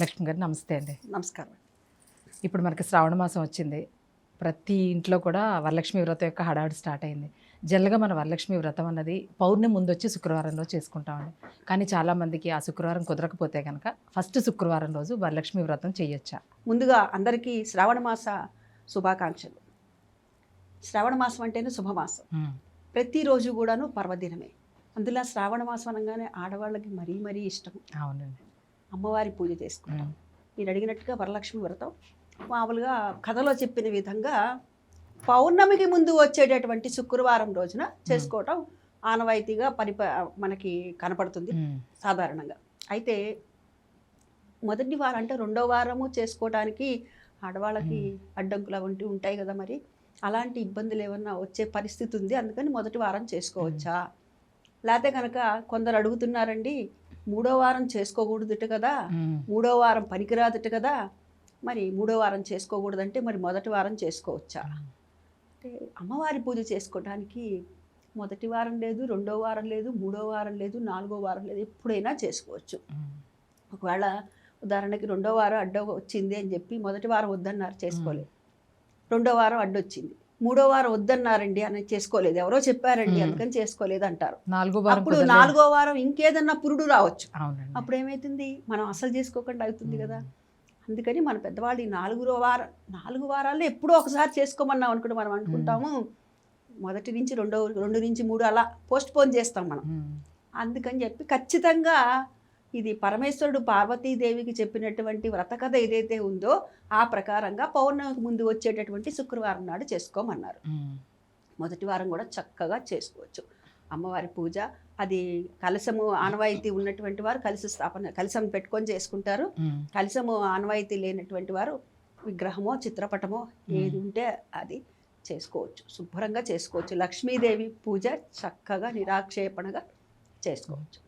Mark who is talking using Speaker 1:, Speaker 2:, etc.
Speaker 1: లక్ష్మి గారు నమస్తే అండి.
Speaker 2: నమస్కారం.
Speaker 1: ఇప్పుడు మనకి శ్రావణ మాసం వచ్చింది. ప్రతి ఇంట్లో కూడా వరలక్ష్మి వ్రతం యొక్క హడావిడి స్టార్ట్ అయింది. జనరల్గా మన వరలక్ష్మి వ్రతం అన్నది పౌర్ణమి ముందు వచ్చి శుక్రవారంలో చేసుకుంటామండి. కానీ చాలామందికి ఆ శుక్రవారం కుదరకపోతే కనుక ఫస్ట్ శుక్రవారం రోజు వరలక్ష్మి వ్రతం చేయొచ్చా?
Speaker 2: ముందుగా అందరికీ శ్రావణ మాస శుభాకాంక్షలు. శ్రావణ మాసం అంటేనే శుభమాసం. ప్రతిరోజు కూడాను పర్వదినమే. అందులో శ్రావణ మాసం అనగానే ఆడవాళ్ళకి మరీ మరీ ఇష్టం.
Speaker 1: అవునండి.
Speaker 2: అమ్మవారి పూజ చేసుకుంటాం. మీరు అడిగినట్టుగా వరలక్ష్మి వ్రతం. మామూలుగా కథలో చెప్పిన విధంగా పౌర్ణమికి ముందు వచ్చేటటువంటి శుక్రవారం రోజున చేసుకోవటం ఆనవాయితీగా పరిప మనకి కనపడుతుంది. సాధారణంగా. అయితే మొదటి వారం అంటే రెండో వారము చేసుకోవడానికి ఆడవాళ్ళకి అడ్డంకులు వంటివి ఉంటాయి కదా మరి. అలాంటి ఇబ్బందులు ఏమన్నా వచ్చే పరిస్థితి ఉంది అందుకని మొదటి వారం చేసుకోవచ్చా? లేకపోతే కనుక కొందరు అడుగుతున్నారండి మూడో వారం చేసుకోకూడదుట కదా. మూడో వారం పనికిరాదుట కదా? మరి మూడో వారం చేసుకోకూడదంటే మరి మొదటి వారం చేసుకోవచ్చా? అంటే అమ్మవారి పూజ చేసుకోవడానికి మొదటి వారం లేదు రెండో వారం లేదు మూడో వారం లేదు నాలుగో వారం లేదు ఎప్పుడైనా చేసుకోవచ్చు. ఒకవేళ ఉదాహరణకి రెండో వారం అడ్డ వచ్చింది అని చెప్పి మొదటి వారం వద్దన్నారు చేసుకోలేదు. రెండో వారం అడ్డొచ్చింది. మూడో వారం వద్దన్నారండి అని చేసుకోలేదు. ఎవరో చెప్పారండి. అందుకని చేసుకోలేదు అంటారు అప్పుడు. నాలుగో వారం ఇంకేదన్నా పురుడు రావచ్చు. అప్పుడు ఏమైతుంది? మనం అసలు చేసుకోకుండా అవుతుంది కదా. అందుకని మన పెద్దవాళ్ళు ఈ నాలుగు వారం నాలుగు వారాల్లో ఎప్పుడో ఒకసారి చేసుకోమన్నాం అనుకుంటే మనం అనుకుంటాము. మొదటి నుంచి రెండో రెండు నుంచి మూడు అలా పోస్ట్ పోన్ చేస్తాం మనం. అందుకని చెప్పి ఖచ్చితంగా ఇది పరమేశ్వరుడు పార్వతీదేవికి చెప్పినటువంటి వ్రతకథ ఏదైతే ఉందో ఆ ప్రకారంగా పౌర్ణమికి ముందు వచ్చేటటువంటి శుక్రవారం నాడు చేసుకోమన్నారు. మొదటి వారం కూడా చక్కగా చేసుకోవచ్చు. అమ్మవారి పూజ అది కలశము ఆనవాయితీ ఉన్నటువంటి వారు కలశ స్థాపన కలశం పెట్టుకొని చేసుకుంటారు.
Speaker 1: ఉమ్.
Speaker 2: కలశము ఆనవాయితీ లేనటువంటి వారు విగ్రహమో చిత్రపటమో ఏది ఉంటే అది చేసుకోవచ్చు. శుభ్రంగా చేసుకోవచ్చు. లక్ష్మీదేవి పూజ చక్కగా నిరాక్షేపణగా చేసుకోవచ్చు.